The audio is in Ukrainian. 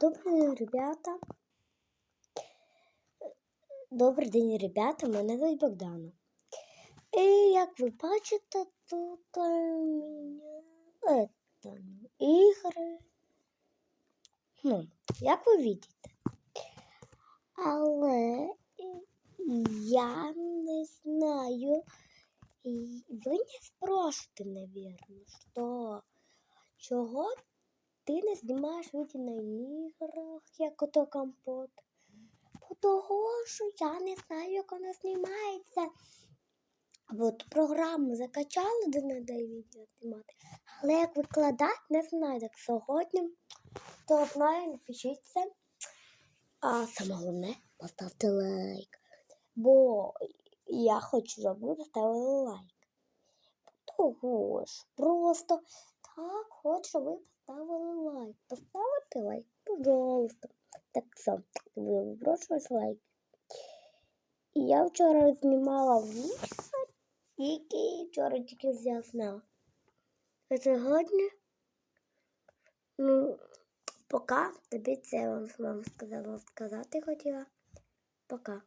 Добрий день, ребята. Добрий день, ребята. Мене звуть Богдана. І як ви бачите, тут у мене это, ігри. Ну, як ви бачите. Але я не знаю. Ви не спрашиваєте, наверное, що чого ти не знімаєш відео на іграх, як ото компот. Того, що я не знаю, як вона знімається. От програму закачала, де треба відео знімати. Але як викладати, не знаю. Так сьогодні то знаю, напишіть це. А саме головне, поставте лайк. Бо я хочу, щоб ви поставили лайк. Того ж, просто так хочу, ви поставили лайк. Поставити лайк, пожалуйста. Так що, ви прошу лайк. І я вчора знімала відео, який вчора тільки зняв. А сьогодні, ну, пока тобі це вам, вам сказала сказати хотіла. Пока.